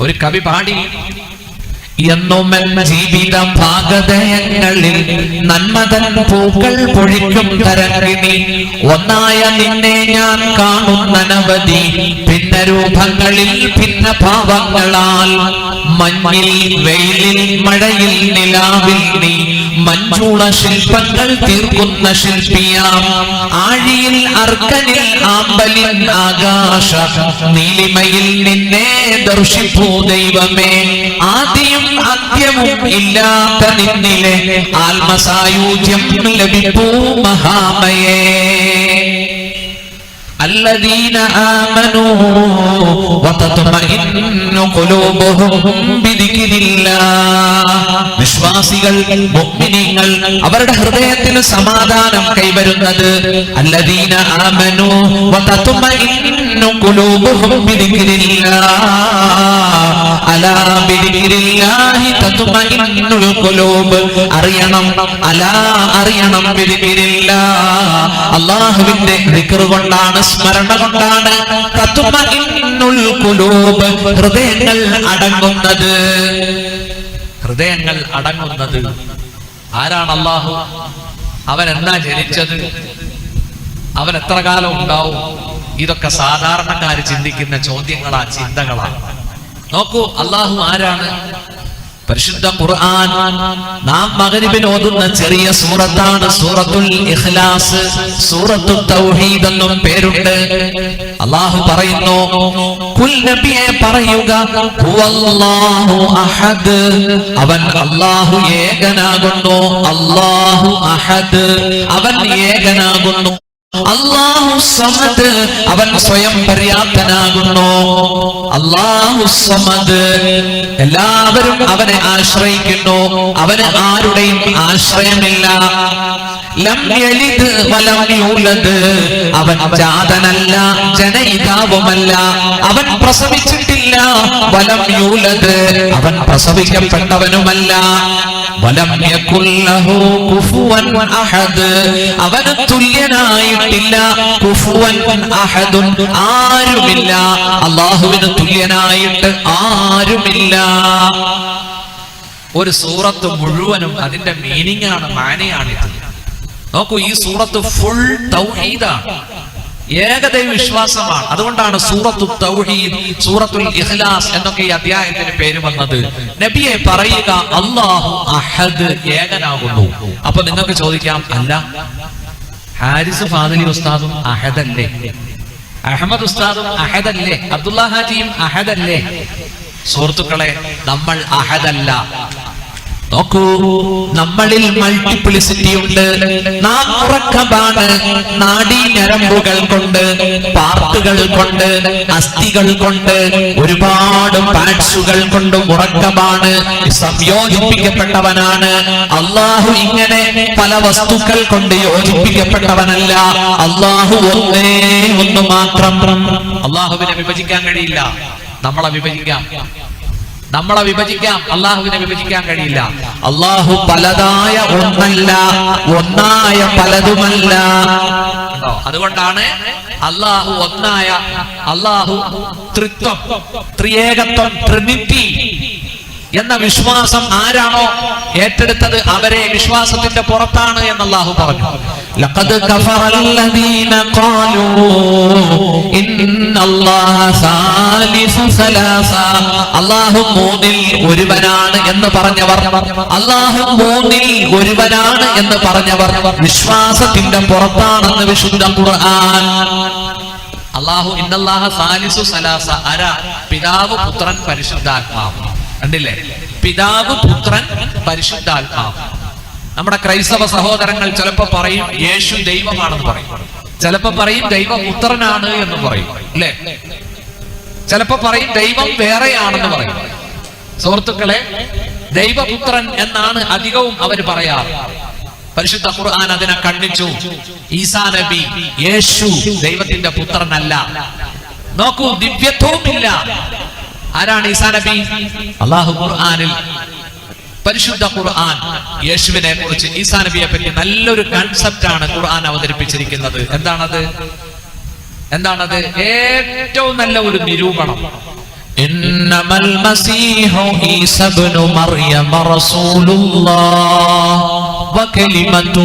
ഒരു കവി പാടി എന്നുമെൻ ജീവിത ഭാഗതയങ്ങളിൽ നന്മതൻ പൂക്കൾ പൊഴിക്കും തരങ്ങിനി ഒന്നായ നിന്നെ ഞാൻ കാണുന്നനവധി ഭിന്ന രൂപങ്ങളിൽ ഭിന്ന ഭാവങ്ങളാൽ മഞ്ഞിൽ വെയിലിൽ മഴയിൽ നിലാവിൽ നീ. മഞ്ചൂള ശില്പങ്ങൾ തീർക്കുന്ന ശില്പിയാം. ആഴിയിൽ അർക്കനിൽ ആമ്പലിൻ ആകാശ. നീലിമയിൽ നിന്നെ ദർശിപ്പൂ ദൈവമേ. ആദ്യം അന്ത്യവും ഇല്ലാത്ത നിന്നിലെ ആത്മസായുജ്യം ലഭിപ്പൂ മഹാമയേ. الذين آمنوا وتطمئن قلوبهم بذكر الله വിശ്വാസികൾ മുഅ്മിനീങ്ങൾ അവരുടെ ഹൃദയത്തിന് സമാധാനം കൈവരുന്നത് الذين آمنوا وتطمئن قلوبهم بذكر الله അലാ بذكر الله تطمئن القلوب അറിയണം അലാ അറിയണം بذكر الله അല്ലാഹുവിന്റെ ദിക്ർ കൊണ്ടാണ് സ്മരണ കൊണ്ടാണ് ഹൃദയങ്ങൾ അടങ്ങുന്നത്. ഹൃദയങ്ങൾ അടങ്ങുന്നത്. ആരാണ് അള്ളാഹു? അവൻ എന്താ ജനിച്ചത്? അവൻ എത്ര കാലം ഉണ്ടാവും? ഇതൊക്കെ സാധാരണക്കാർ ചിന്തിക്കുന്ന ചോദ്യങ്ങളാ ചിന്തകളാണ് നോക്കൂ അള്ളാഹു ആരാണ്? പരിശുദ്ധ ഖുർആൻ നാം മകരിബിന് ഓതുന്ന ചെറിയ സൂറത്താണ് സൂറത്തുൽ ഇഖ്ലാസ്. സൂറത്തുൽ തൗഹീദ് എന്നും പേരുണ്ട്. അല്ലാഹു പറയുന്നു കുൽ നബിയെ പറയുക ഹുവല്ലാഹു അഹദ്. അവൻ അല്ലാഹു ഏകനാകുന്നു അല്ലാഹു അഹദ്. അവൻ ഏകനാകുന്നു. അള്ളാഹു സമദ്. അവൻ സ്വയം പര്യാപ്തനാകുന്നു. അള്ളാഹു സമദ്. എല്ലാവരും അവനെ ആശ്രയിക്കുന്നു. അവന് ആരുടെയും ആശ്രയമില്ല. അവൻ ജാതനല്ല ജനയിതാവുമല്ല. അവൻ പ്രസവിച്ചിട്ടില്ല വലം യൂലദ്. അവൻ പ്രസവിക്കപ്പെട്ടവനുമല്ല. വലം കുഫുവൻ അഹദ്. അവന് തുല്യനായിട്ടില്ല കുഫുവൻ അഹദുൻ ആരുമില്ല. അള്ളാഹുവിന് തുല്യനായിട്ട് ആരുമില്ല. ഒരു സൂറത്ത് മുഴുവനും അതിന്റെ മീനിങ് ആണ് മാനയാണിത് നോക്കൂ ഈ സൂറത്ത് ഫുൾ തൗഹീദാണ് ഏകദൈവ വിശ്വാസമാണ്. അതുകൊണ്ടാണ് സൂറത്തു തൗഹീദ് സൂറത്തുൽ ഇഖ്ലാസ് എന്നൊക്കെ ഈ അധ്യായത്തിന് പേര് വന്നത്. നബിയെ പറയുക അള്ളാഹു അഹദ് ഏകനാകുന്നു. അപ്പൊ നിങ്ങൾക്ക് ചോദിക്കാം അല്ല ഹാരിസ് ഫാദലി ഉസ്താദും അഹദല്ലേ? അഹമ്മദ് ഉസ്താദും അഹദല്ലേ? അബ്ദുള്ള ഹാജിയും അഹദല്ലേ? സുഹൃത്തുക്കളെ നമ്മൾ അഹദല്ല. നോക്കൂ നമ്മളിൽ മൾട്ടിപ്ലിസിറ്റി ഉണ്ട്. നാം ഉറക്കമാണ് നാഡീ കൊണ്ട് പാർട്ടുകൾ കൊണ്ട് അസ്ഥികൾ കൊണ്ട് ഒരുപാട് പാറ്റ്സുകൾ കൊണ്ട് ഉറക്കമാണ്. സംയോജിപ്പിക്കപ്പെട്ടവനാണ്. അള്ളാഹു ഇങ്ങനെ പല വസ്തുക്കൾ കൊണ്ട് യോജിപ്പിക്കപ്പെട്ടവനല്ല. അള്ളാഹു ഒന്നേ ഒന്ന് മാത്രം. അള്ളാഹുവിനെ വിഭജിക്കാൻ കഴിയില്ല. നമ്മളെ വിഭജിക്കാം. നമ്മളെ വിഭജിക്കാം. അള്ളാഹുവിനെ വിഭജിക്കാൻ കഴിയില്ല. അള്ളാഹു പലതായ ഒന്നല്ല ഒന്നായ പലതുമല്ല. കണ്ടോ? അതുകൊണ്ടാണ് അള്ളാഹു ഒന്നായ അള്ളാഹു ത്രിത്വം ത്രിയേകത്വം ട്രിനിറ്റി എന്ന വിശ്വാസം ആരാണോ ഏറ്റെടുത്തത് അവരെ വിശ്വാസത്തിന്റെ പുറത്താണ് എന്ന് അള്ളാഹു പറഞ്ഞു لقد كفر الذين قالوا إن الله ثالث ثلاثة അള്ളാഹു മൂന്നിൽ ഒരുവനാണ് എന്ന് പറഞ്ഞവർ അള്ളാഹു മൂന്നിൽ ഒരുവനാണ് എന്ന് പറഞ്ഞവർ വിശ്വാസത്തിന്റെ പുറത്താണെന്ന് വിശുദ്ധ ഖുർആൻ അള്ളാഹു ഇന്നല്ലാഹ സാലിസു സലാസ അര പിതാവ് പുത്രൻ പരിശുദ്ധാത്മാവ് കണ്ടില്ലേ? പിതാവ് പുത്രൻ പരിശുദ്ധാത്മാവ് നമ്മുടെ ക്രൈസ്തവ സഹോദരങ്ങൾ ചിലപ്പോ പറയും യേശു ദൈവമാണെന്ന് പറയും. ചിലപ്പോ പറയും ദൈവപുത്രനാണ് എന്ന് പറയും. അല്ലേ? ചിലപ്പോ പറയും ദൈവം വേറെയാണെന്ന് പറയും. സുഹൃത്തുക്കളെ ദൈവപുത്രൻ എന്നാണ് അധികവും അവർ പറയാറ്. പരിശുദ്ധ ഖുർആൻ അതിനെ കണ്ണിച്ചു ഈസാ നബി യേശു ദൈവത്തിന്റെ പുത്രനല്ല. നോക്കൂ ദിവ്യത്വവുമില്ല. ആരാണ് ഈസാ നബി അള്ളാഹു ഖുർആനിൽ പരിശുദ്ധ ഖുർആൻ യേശുവിനെ കുറിച്ച് ഈസാ നബിയെ പറ്റി നല്ലൊരു കൺസെപ്റ്റ് ആണ് ഖുർആൻ അവതരിപ്പിച്ചിരിക്കുന്നത് എന്താണത് എന്താണത് ഏറ്റവും നല്ല ഒരു നിരൂപണം إنما المسيح عيسى ابن مريم رسول الله وكلمة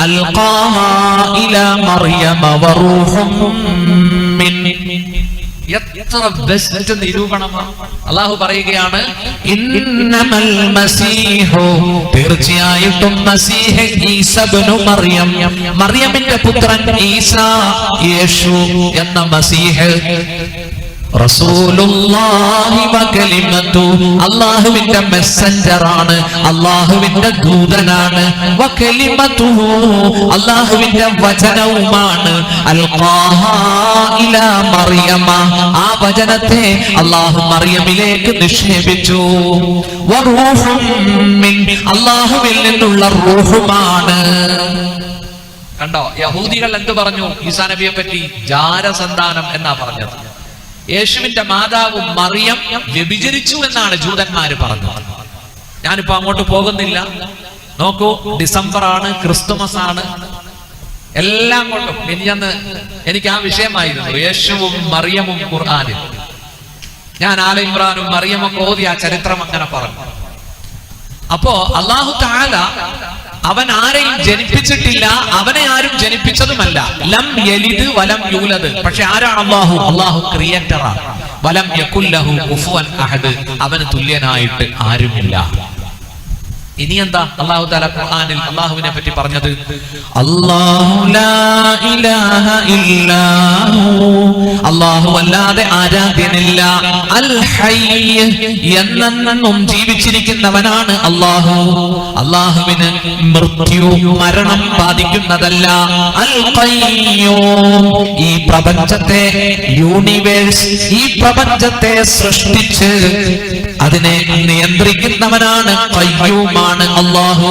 ألقاها إلى مريم وروح من എത്ര ബെസ്റ്റ് നിരൂപണമാണ് അള്ളാഹു പറയുകയാണ് തീർച്ചയായിട്ടും മറിയമിന്റെ പുത്രൻ ഈസ യേശു എന്ന മസീഹ്. മെസ്സഞ്ചർ ആണ് അള്ളാഹുവിന്റെ ദൂതനാണ്. അള്ളാഹുവിന്റെ വചനവുമാണ്. മറിയമ. ആ വചനത്തെ അല്ലാഹു മറിയമിലേക്ക് നിക്ഷേപിച്ചു. അള്ളാഹുവിൽ നിന്നുള്ള റൂഹുമാണ്. കണ്ടോ യഹൂദികൾ എന്ത് പറഞ്ഞു? ഈസാ നബിയെ പറ്റി ജാരസന്താനം എന്നാ പറഞ്ഞത്. യേശുവിന്റെ മാതാവ് മറിയം വ്യഭിചരിച്ചു എന്നാണ് ജൂതന്മാര് പറഞ്ഞത്. ഞാനിപ്പോ അങ്ങോട്ട് പോകുന്നില്ല. നോക്കൂ ഡിസംബർ ആണ് ക്രിസ്തുമസ് ആണ് എല്ലാം കൊണ്ടും എനിക്കന്ന് എനിക്ക് ആ വിഷയമായിരുന്നു. യേശുവും മറിയമും ഖുർആാനിൽ. ഞാൻ ആല ഇമ്രാനും മറിയമൊക്കെ ഓതി ആ ചരിത്രം അങ്ങനെ പറഞ്ഞു. അപ്പോ അള്ളാഹു താല അവൻ ആരെയും ജനിപ്പിച്ചിട്ടില്ല അവനെ ആരും ജനിപ്പിച്ചതുമല്ല. ലം യലിത് വലം യൂലത് പക്ഷെ ആരാണ് അള്ളാഹു? അള്ളാഹു ക്രിയേറ്ററാണ് വലം യക്കുല്ലഹു അഹദ്. അവന് തുല്യനായിട്ട് ആരുമില്ല. ഇനി എന്താ അള്ളാഹു താല ഖുർആനിൽ അള്ളാഹുവിനെ പറ്റി പറഞ്ഞത്. അള്ളാഹു അല്ലാതെ ആരാധ്യനില്ല. എന്നെന്നും ജീവിച്ചിരിക്കുന്നവനാണ് അള്ളാഹു അള്ളാഹുവിന് മൃത്യു മരണം ബാധിക്കുന്നതല്ല. ഈ പ്രപഞ്ചത്തെ യൂണിവേഴ്സ് ഈ പ്രപഞ്ചത്തെ സൃഷ്ടിച്ച് അതിനെ നിയന്ത്രിക്കുന്നവനാണ് കയ്യൂമാണ് അള്ളാഹു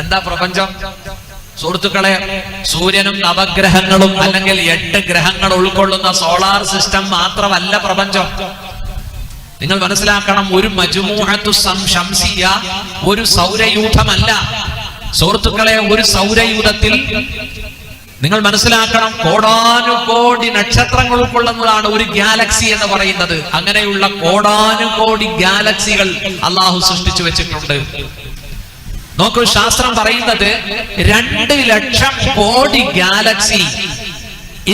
എന്താ പ്രപഞ്ചം? സുഹൃത്തുക്കളെ സൂര്യനും നവഗ്രഹങ്ങളും അല്ലെങ്കിൽ എട്ട് ഗ്രഹങ്ങൾ ഉൾക്കൊള്ളുന്ന സോളാർ സിസ്റ്റം മാത്രമല്ല പ്രപഞ്ചം. നിങ്ങൾ മനസ്സിലാക്കണം ഒരു മജുമൂഹത്തു സംശംസിയ ഒരു സൗരയൂഥമല്ല. സുഹൃത്തുക്കളെ ഒരു സൗരയൂഥത്തിൽ നിങ്ങൾ മനസ്സിലാക്കണം കോടാനുകോടി നക്ഷത്രങ്ങൾ ഉൾക്കൊള്ളുന്നതാണ് ഒരു ഗാലക്സി എന്ന് പറയുന്നത്. അങ്ങനെയുള്ള കോടാനുകോടി ഗാലക്സികൾ അള്ളാഹു സൃഷ്ടിച്ചു വെച്ചിട്ടുണ്ട്. നോക്കൂ ശാസ്ത്രം പറയുന്നത് രണ്ട് ലക്ഷം കോടി ഗാലക്സി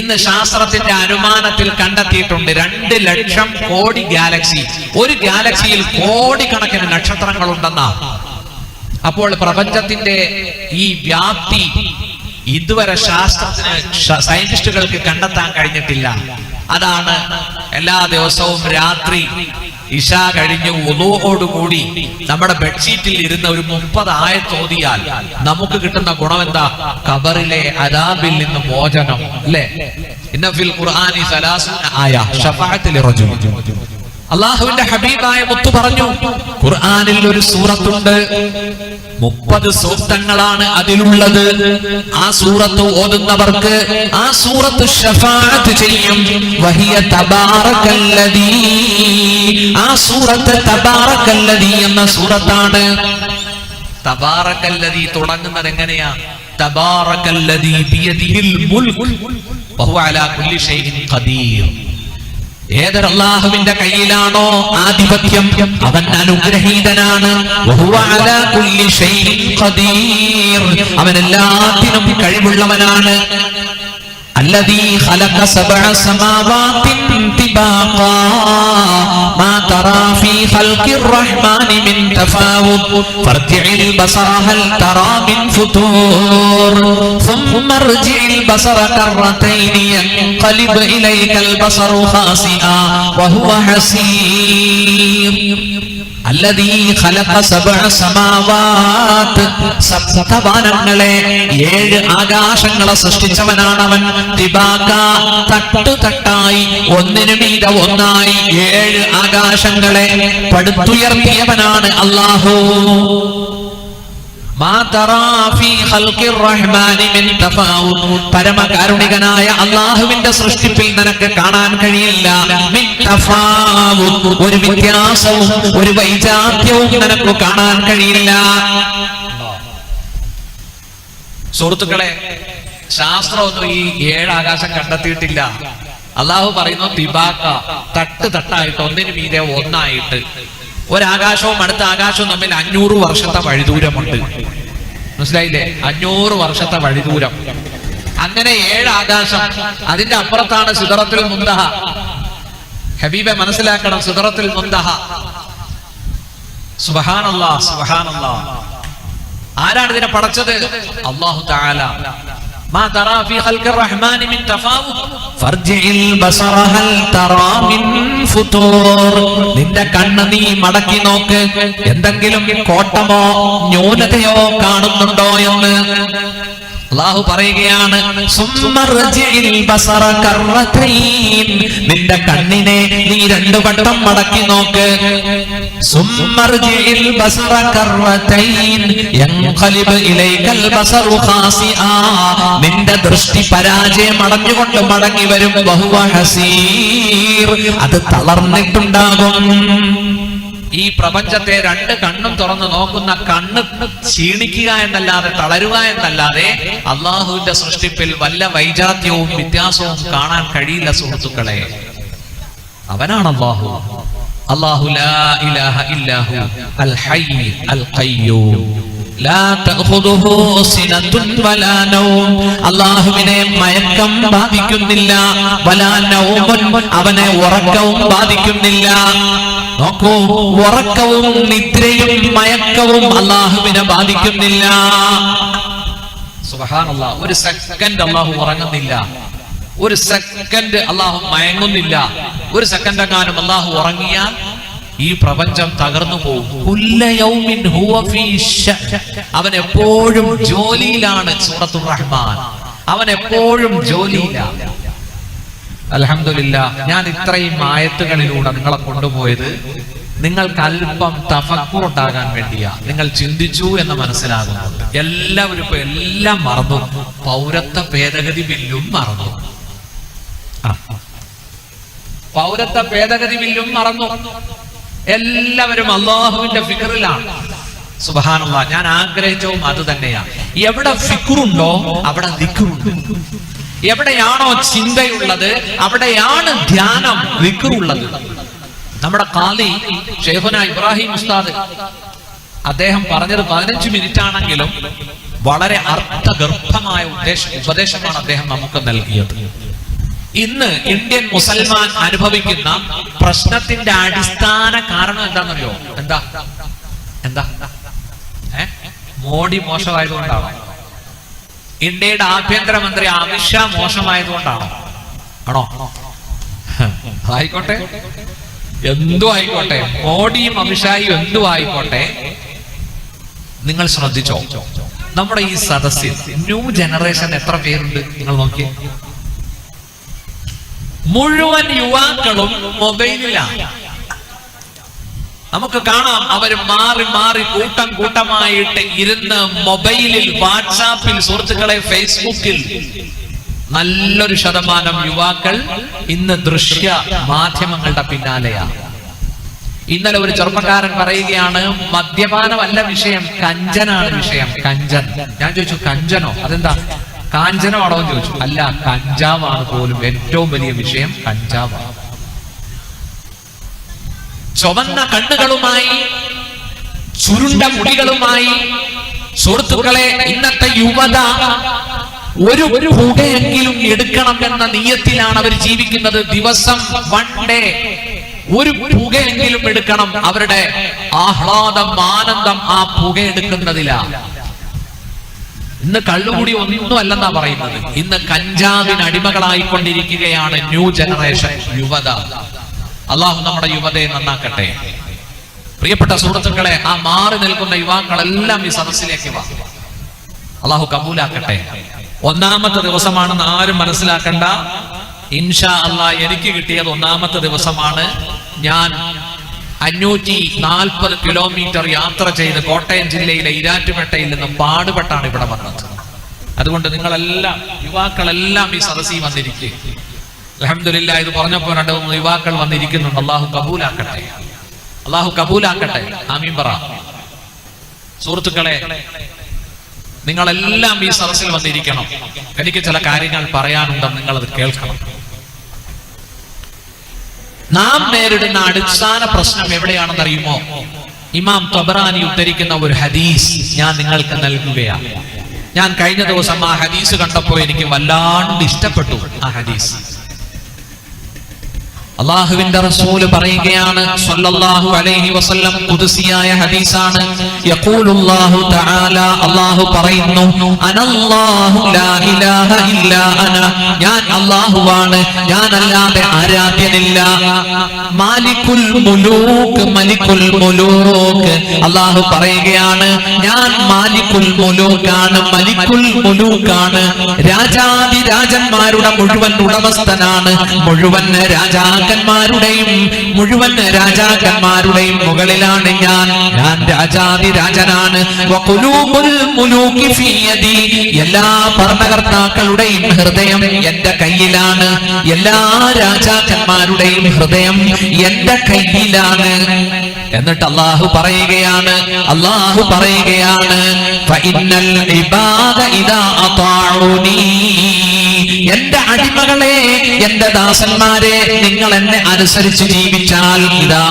ഇന്ന് ശാസ്ത്രത്തിന്റെ അനുമാനത്തിൽ കണ്ടെത്തിയിട്ടുണ്ട്. രണ്ട് ലക്ഷം കോടി ഗാലക്സി ഒരു ഗാലക്സിയിൽ കോടിക്കണക്കിന് നക്ഷത്രങ്ങൾ ഉണ്ടെന്നാ അപ്പോൾ പ്രപഞ്ചത്തിന്റെ ഈ വ്യാപ്തി ഇതുവരെ ശാസ്ത്രത്തിന് സയന്റിസ്റ്റുകൾക്ക് കണ്ടെത്താൻ കഴിഞ്ഞിട്ടില്ല. അതാണ് എല്ലാ ദിവസവും രാത്രി ഇഷ കഴിഞ്ഞ് കൂടി നമ്മുടെ ബെഡ്ഷീറ്റിൽ ഇരുന്ന ഒരു മുപ്പത് തോതിയാൽ നമുക്ക് കിട്ടുന്ന ഗുണം എന്താ കബറിലെ അരാബിൽ നിന്ന് മോചനം അല്ലേ? ഇന്നഫിൽ ആയ ഷഫാത്തിൽ അള്ളാഹുവിന്റെ ഹബീബായ മുത്തു പറഞ്ഞു ഖുർആാനിൽ ഒരു സൂറത്തുണ്ട്. മുപ്പത് സൂക്തങ്ങളാണ് അതിലുള്ളത്. ആ സൂറത്ത് ഓതുന്നവർക്ക് ആ സൂറത്ത് ഷഫാഅത്ത് ചെയ്യും. വഹിയ തബാറക്കല്ലദീ ആ സൂറത്ത് തബാറക്കല്ലദീ എന്ന സൂറത്താണ്. തബാറക്കല്ലദീ തുടങ്ങുന്നത് എങ്ങനെയാ? തബാറക്കല്ലദീ ബിയദിഹിൽ മുൽക്ക് വഹുവ അലാ കുല്ലി ഷൈഇൻ ഖദീർ. ഏതൊരല്ലാഹുവിന്റെ കയ്യിലാണോ ആധിപത്യം? അവൻ അനുഗ്രഹീതനാണ്. അവൻ എല്ലാത്തിനും കഴിവുള്ളവനാണ്. അല്ലതീ خلق الرحمن من تفاوت فارجع البصر هل ترى من فتور. ثم ارجع البصر كرتين ينقلب إليك البصر خاسئا وهو حسير. സപ്തവാനങ്ങളെ ഏഴ് ആകാശങ്ങളെ സൃഷ്ടിച്ചവനാണ് അവൻ തട്ടുതട്ടായി ഒന്നിനു മീത ഒന്നായി ഏഴ് ആകാശങ്ങളെ പടുത്തുയർത്തിയവനാണ് അള്ളാഹു പരമകാരുണികനായ അള്ളാഹുവിന്റെ സൃഷ്ടിപ്പിൽ നിനക്ക് കാണാൻ കഴിയില്ല. ഒരു വ്യത്യാസവും ഒരു വൈജാത്യവും നിനക്ക് കാണാൻ കഴിയില്ല. സുഹൃത്തുക്കളെ ശാസ്ത്രമൊന്നും ഈ ഏഴാകാശം കണ്ടെത്തിയിട്ടില്ല. അള്ളാഹു പറയുന്നു തിബാക്ക തട്ട് തട്ടായിട്ട് ഒന്നിനു മീതെ ഒന്നായിട്ട്. ഒരാകാശവും അടുത്ത ആകാശവും തമ്മിൽ അഞ്ഞൂറ് വർഷത്തെ വഴിദൂരമുണ്ട്. മനസ്സിലായില്ലേ? അഞ്ഞൂറ് വർഷത്തെ വഴിദൂരം. അങ്ങനെ ഏഴ് ആകാശം അതിന്റെ അപ്പുറത്താണ് സിദറത്തുൽ മുന്തഹ. ഹബീബെ മനസ്സിലാക്കണം സിദറത്തുൽ മുന്തഹ. സുബഹാനല്ലാ സുബഹാനല്ലാ ആരാണ് ഇതിനെ പടച്ചത്? അള്ളാഹു തആല. ما ترى في خلق الرحمن من تفاوت فارجع البصر هل ترى من فطور നിന്റെ കണ്ണ് നീ മടക്കി നോക്ക് എന്തെങ്കിലും കോട്ടമോ ന്യൂനതയോ കാണുന്നുണ്ടോ എന്ന് അള്ളാഹു പറയുകയാണ്. നിന്റെ കണ്ണിനെ നീ രണ്ടു വട്ടം മടക്കി നോക്ക്. നിന്റെ ദൃഷ്ടി പരാജയം അടഞ്ഞുകൊണ്ട് മടങ്ങി വരും ബഹുവഹസീർ അത് തളർന്നിട്ടുണ്ടാകും ഈ പ്രപഞ്ചത്തെ രണ്ട് കണ്ണും തുറന്നു നോക്കുന്ന കണ്ണ് ക്ഷീണിക്കുക എന്നല്ലാതെ തളരുക എന്നല്ലാതെ അള്ളാഹുവിന്റെ സൃഷ്ടിപ്പിൽ വല്ല വൈജാത്യവും വ്യത്യാസവും കാണാൻ കഴിയില്ല സുഹൃത്തുക്കളെ. അവനാണ് അള്ളാഹു. അള്ളാഹു ലാ ഇലാഹ ഇല്ലാഹു അൽ ഹയ്യ് അൽ ഖയ്യൂം. ലാ തഖുദുഹു സിനത്തുൻ വലാ നൗം. അല്ലാഹുവിനെ മയക്കം ബാധിക്കുന്നില്ല അവനെ ഉറക്കവും ബാധിക്കുന്നില്ല. നോക്കൂ ഉറക്കവും നിദ്രയും മയക്കവും അള്ളാഹുവിനെ ബാധിക്കുന്നില്ല. ഒരു സെക്കൻഡ് അള്ളാഹു ഉറങ്ങുന്നില്ല. ഒരു സെക്കൻഡ് അള്ളാഹു മയങ്ങുന്നില്ല. ഒരു സെക്കൻഡ് എങ്ങാനും അള്ളാഹു ഉറങ്ങിയാൽ ഈ പ്രപഞ്ചം തകർന്നു പോകും. അവൻ എപ്പോഴും ജോലിയിലാണ് സൂറത്തുർ റഹ്മാൻ. അവൻ എപ്പോഴും ജോലിയിലാണ്. അലഹമില്ല ഞാൻ ഇത്രയും ആയത്തുകളിലൂടെ നിങ്ങളെ കൊണ്ടുപോയത് നിങ്ങൾക്ക് അല്പം തഫക്കൂർ ഉണ്ടാകാൻ വേണ്ടിയാ. നിങ്ങൾ ചിന്തിച്ചു എന്ന് മനസ്സിലാകുന്നുണ്ട്. എല്ലാവരും ഇപ്പൊ എല്ലാം മറന്നു. പൗരത്വ ഭേദഗതി ബില്ലും മറന്നു. പൗരത്വ ഭേദഗതി ബില്ലും മറന്നു. എല്ലാവരും അള്ളാഹുവിന്റെ ഫിക്കറിലാണ് സുബാനുള്ള ഞാൻ ആഗ്രഹിച്ചവും അത് തന്നെയാണ് എവിടെ ഫിക്കറുണ്ടോ അവിടെ ദിക്കറുണ്ട് എവിടെയാണോ ചിന്തയുള്ളത് അവിടെയാണ് ധ്യാനം വിക്കുള്ളത് നമ്മുടെ കാലി ഷെയ്ഖുന ഇബ്രാഹിം ഉസ്താദ് അദ്ദേഹം പറഞ്ഞത് പതിനഞ്ച് മിനിറ്റ് ആണെങ്കിലും വളരെ അർത്ഥഗർഭമായ ഉദ്ദേശ ഉപദേശമാണ് അദ്ദേഹം നമുക്ക് നൽകിയത്. ഇന്ന് ഇന്ത്യൻ മുസൽമാൻ അനുഭവിക്കുന്ന പ്രശ്നത്തിന്റെ അടിസ്ഥാന കാരണം എന്താണെന്നറിയോ? എന്താ? എന്താ? മോഡി മോശമായതുകൊണ്ടാണോ? ഇന്ത്യയുടെ ആഭ്യന്തരമന്ത്രി അമിത്ഷാ മോശമായതുകൊണ്ടാണോ? ആണോ? ആയിക്കോട്ടെ. എന്തു ആയിക്കോട്ടെ? മോഡിയും അമിത്ഷായും എന്തു ആയിക്കോട്ടെ? നിങ്ങൾ ശ്രദ്ധിച്ചോ? നമ്മുടെ ഈ സദസ്സിൽ ന്യൂ ജനറേഷൻ എത്ര പേരുണ്ട്? നിങ്ങൾ നോക്കിയേ. മുഴുവൻ യുവാക്കളും മൊബൈലിലാണ്. നമുക്ക് കാണാം അവർ മാറി മാറി കൂട്ടം കൂട്ടമായിട്ട് ഇരുന്ന് മൊബൈലിൽ വാട്സാപ്പിൽ സുഹൃത്തുക്കളെ ഫേസ്ബുക്കിൽ. നല്ലൊരു ശതമാനം യുവാക്കൾ ഇന്ന് ദൃശ്യ മാധ്യമങ്ങളുടെ പിന്നാലെയാണ് ഇന്നലെ ഒരു ചെറുപ്പക്കാരൻ പറയുകയാണ് മദ്യപാനമല്ല വിഷയം കഞ്ചനാണ് വിഷയം. കഞ്ചൻ. ഞാൻ ചോദിച്ചു കഞ്ചനോ? അതെന്താ? കാഞ്ചനമാണോ എന്ന് ചോദിച്ചു. അല്ല കഞ്ചാവാണ് പോലും ഏറ്റവും വലിയ വിഷയം കഞ്ചാവാണ്. ചുവന്ന കണ്ണുകളുമായി ചുരുണ്ട മുടികളുമായി. സുഹൃത്തുക്കളെ ഇന്നത്തെ യുവത ഒരു ഒരു പുകയെങ്കിലും എടുക്കണം എന്ന നീയത്തിലാണ് അവർ ജീവിക്കുന്നത്. ദിവസം വൺ ഡേ ഒരു പുകയെങ്കിലും എടുക്കണം. അവരുടെ ആഹ്ലാദം ആനന്ദം ആ പുക എടുക്കുന്നതിലാണ് ഇന്ന് കള്ളുകൂടി ഒന്നും അല്ലെന്നാ പറയുന്നത്. ഇന്ന് കഞ്ചാവിന് അടിമകളായിക്കൊണ്ടിരിക്കുകയാണ് ന്യൂ ജനറേഷൻ യുവത. അള്ളാഹു നമ്മുടെ യുവതയെ നന്നാക്കട്ടെ. പ്രിയപ്പെട്ട സുഹൃത്തുക്കളെ ആ മാറി നിൽക്കുന്ന യുവാക്കളെല്ലാം ഈ സദസ്സിലേക്ക് വാ. അള്ളാഹു കബൂലാക്കട്ടെ. ഒന്നാമത്തെ ദിവസമാണെന്ന് ആരും മനസ്സിലാക്കണ്ട. ഇൻഷാ അള്ളാ എനിക്ക് കിട്ടിയത് ഒന്നാമത്തെ ദിവസമാണ്. ഞാൻ അഞ്ഞൂറ്റി നാൽപ്പത് കിലോമീറ്റർ യാത്ര ചെയ്ത് കോട്ടയം ജില്ലയിലെ ഇരാറ്റുപേട്ടയിൽ നിന്ന് പാടുപെട്ടാണ് ഇവിടെ വന്നത്. അതുകൊണ്ട് നിങ്ങളെല്ലാം യുവാക്കളെല്ലാം ഈ സദസ്സിൽ വന്നിരിക്കുക. അലഹമില്ല ഇത് പറഞ്ഞപ്പോൾ രണ്ട് മൂന്ന് യുവാക്കൾ വന്നിരിക്കുന്നുണ്ട്. അള്ളാഹു കബൂലാക്കട്ടെ. അള്ളാഹു കബൂലാക്കട്ടെ. ആമീൻ പറ. സുഹൃത്തുക്കളെ നിങ്ങളെല്ലാം ഈ സദസ്സിൽ വന്നിരിക്കണം. എനിക്ക് ചില കാര്യങ്ങൾ പറയാനുണ്ടെന്ന് അത് കേൾക്കണം. നാം നേരിടുന്ന അടിസ്ഥാന പ്രശ്നം എവിടെയാണെന്ന് അറിയുമോ? ഇമാം തൊബറാനി ഉദ്ധരിക്കുന്ന ഒരു ഹദീസ് ഞാൻ നിങ്ങൾക്ക് നൽകുകയാണ്. ഞാൻ കഴിഞ്ഞ ദിവസം ആ ഹദീസ് കണ്ടപ്പോൾ എനിക്ക് വല്ലാണ്ട് ഇഷ്ടപ്പെട്ടു ആ ഹദീസ്. അള്ളാഹുവിന്റെ റസൂൽ പറയുകയാണ് സല്ലല്ലാഹു അലൈഹി വസല്ലം ഖുദ്സിയായ ഹദീസാണ്. യഖൂലുല്ലാഹു തആല അല്ലാഹു പറയുന്നു അനല്ലാഹു ലാ ഇലാഹ ഇല്ലാ അന. ഞാൻ അല്ലാഹുവാണ് ഞാനല്ലാതെ ആരാധ്യനില്ല. മാലിക്കുൽ മുലൂക്ക് മലിക്കുൽ മുലൂക്ക് അല്ലാഹു പറയുകയാണ് ഞാൻ മാലിക്കുൽ മുലൂക്കാണ് മലിക്കുൽ മുലൂക്കാണ്. രാജാതി രാജന്മാരുടെ മുഴുവൻ ഉടമസ്ഥനാണ് മുഴുവൻ രാജാക്കന്മാരുടെയും മുഴുവൻ രാജാക്കന്മാരുടെയും മുകളിലാണ് ഞാൻ. ഞാൻ രാജാതി രാജനാണ്. എല്ലാ ഭരണകർത്താക്കളുടെയും ഹൃദയം എന്റെ കയ്യിലാണ്. എല്ലാ രാജാക്കന്മാരുടെയും ഹൃദയം എന്റെ കയ്യിലാണ്. എന്നിട്ട് അള്ളാഹു പറയുകയാണ് അള്ളാഹു പറയുകയാണ് ഇതാ എന്റെ അടിമകളെ എന്റെ ദാസന്മാരെ നിങ്ങൾ എന്നെ അനുസരിച്ച് ജീവിച്ചാൽ ഇതാ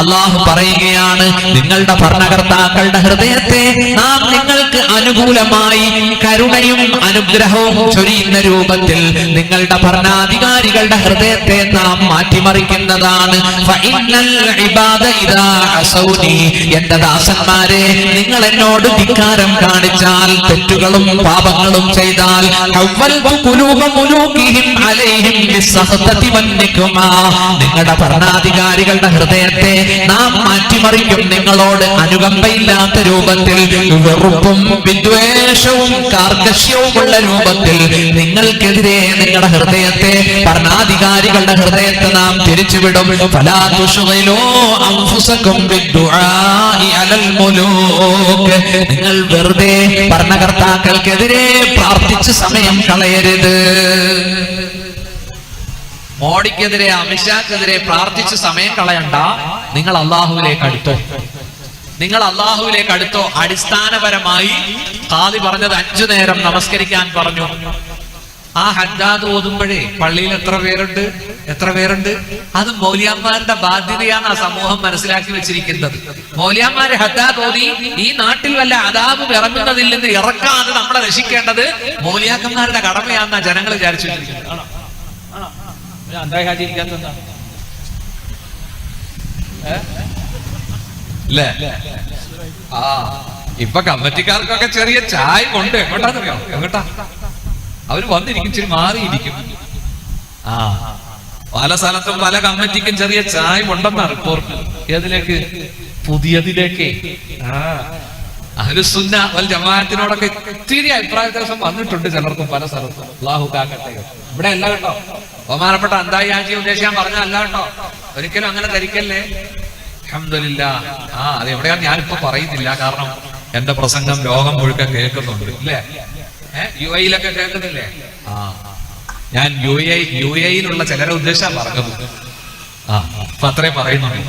അല്ലാഹു പറയുകയാണ് നിങ്ങളുടെ ഭരണകർത്താക്കളുടെ ഹൃദയത്തെ നാം നിങ്ങൾക്ക് അനുകൂലമായി കരുണയും അനുഗ്രഹവും ചൊരിയുന്ന രൂപത്തിൽ നിങ്ങളുടെ ഭരണാധികാരികളുടെ ഹൃദയത്തെ നാം മാറ്റിമറിക്കുന്നതാണ്. എന്റെ ദാസന്മാരെ നിങ്ങൾ എന്നോട് ധിക്കാരം കാണിച്ചാൽ തെറ്റുകളും പാപങ്ങളും ചെയ്താൽ നിങ്ങളുടെ ഭരണാധികാരികളുടെ ഹൃദയത്തെ നാം മാറ്റിമറിക്കും. നിങ്ങളോട് അനുകമ്പയില്ലാത്ത രൂപത്തിൽ വെറുപ്പും വിദ്വേഷവും കാർക്കശ്യവുമുള്ള രൂപത്തിൽ നിങ്ങൾക്കെതിരെ നിങ്ങളുടെ ഹൃദയത്തെ ഭരണാധികാരികളുടെ ഹൃദയത്തെ നാം തിരിച്ചുവിടും. ഫലാ തുശ്ഗിലൂ അൻഫുസകും വിദ്വാ നിങ്ങൾ വെറുതെ ഭരണകർത്താക്കൾക്കെതിരെ പ്രാർത്ഥിച്ച് സമയം കളയരുത്. മോഡിക്കെതിരെ അമിഷാക്കെതിരെ പ്രാർത്ഥിച്ച് സമയം കളയണ്ട. നിങ്ങൾ അള്ളാഹുവിലേക്ക് അടുത്തോ. നിങ്ങൾ അള്ളാഹുവിലേക്ക് അടുത്തോ. അടിസ്ഥാനപരമായി കാതി പറഞ്ഞത് അഞ്ചു നേരം നമസ്കരിക്കാൻ പറഞ്ഞു. ആ ഹജ്ജാദ് ഓതുമ്പോഴേ പള്ളിയിൽ എത്ര പേരുണ്ട്? എത്ര പേരുണ്ട്? അത് മൗലിയാന്മാരുടെ ബാധ്യതയാണ് ആ സമൂഹം മനസ്സിലാക്കി വെച്ചിരിക്കുന്നത്. മൗലിയാന്മാരെ ഹജ്ജാദ് ഓതി ഈ നാട്ടിൽ വല്ല അതാബ് ഇറങ്ങുന്നതിൽ നിന്ന് ഇറക്കാതെ നമ്മളെ രക്ഷിക്കേണ്ടത് മൗലിയാക്കന്മാരുടെ കടമയാണെന്നാ ജനങ്ങൾ വിചാരിച്ചു ഇപ്പൊ കമ്മിറ്റിക്കാർക്കൊക്കെ ചെറിയ ചായ കൊണ്ട് എങ്ങോട്ടാന്നറിയോ? എങ്ങോട്ടാ? അവർ വന്നിരിക്കും ഇച്ചിരി മാറിയിരിക്കും. ആ. പല സ്ഥലത്തും പല കമ്മിറ്റിക്കും ചെറിയ ചായ ഉണ്ടെന്നാ റിപ്പോർട്ട്. ഏതിലേക്ക്? പുതിയതിലേക്ക്. ആ. അഹ്ലുസുന്ന വൽ ജമാഅത്തിനോടൊക്കെ ഇത്തിരി അഭിപ്രായ വ്യത്യാസം വന്നിട്ടുണ്ട് ചിലർക്കും പല സ്ഥലത്തും. അള്ളാഹു കാക്കട്ടെ. ഇവിടെ അല്ല കേട്ടോ. ബഹുമാനപ്പെട്ട അന്തായി ആജി ഉദ്ദേശിക്കാൻ പറഞ്ഞ അല്ല കേട്ടോ. ഒരിക്കലും അങ്ങനെ ധരിക്കല്ലേ? അഹമ്മദില്ല ആ അത് എവിടെയാണ് ഞാനിപ്പോ പറയുന്നില്ല. കാരണം എന്റെ പ്രസംഗം ലോകം മുഴുക്ക കേൾക്കുന്നുണ്ട്. ഇല്ലേ? യു ഐയിലൊക്കെ കേൾക്കുന്നില്ലേ? ആ ഞാൻ യു എ യു എയിലുള്ള ചിലരെ ഉദ്ദേശം പറഞ്ഞത്. ആ അപ്പൊ അത്രേ പറയുന്നുള്ളൂ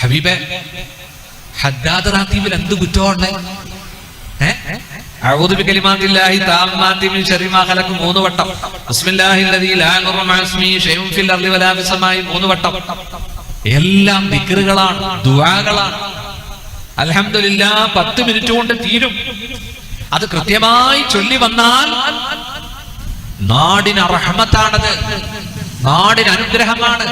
ഹബീബെ ഹദ്ദാദ് റാത്തീബിൽ എന്ത് കുറ്റമുണ്ട്? എല്ലാം ദിക്റുകളാണ് ദുആകളാണ്. അൽഹംദുലില്ലാ പത്ത് മിനിറ്റ് കൊണ്ട് തീരും. അത് കൃത്യമായി ചൊല്ലി വന്നാൽ നാടിന് അർഹമത്താണത് നാടിന് അനുഗ്രഹമാണ്.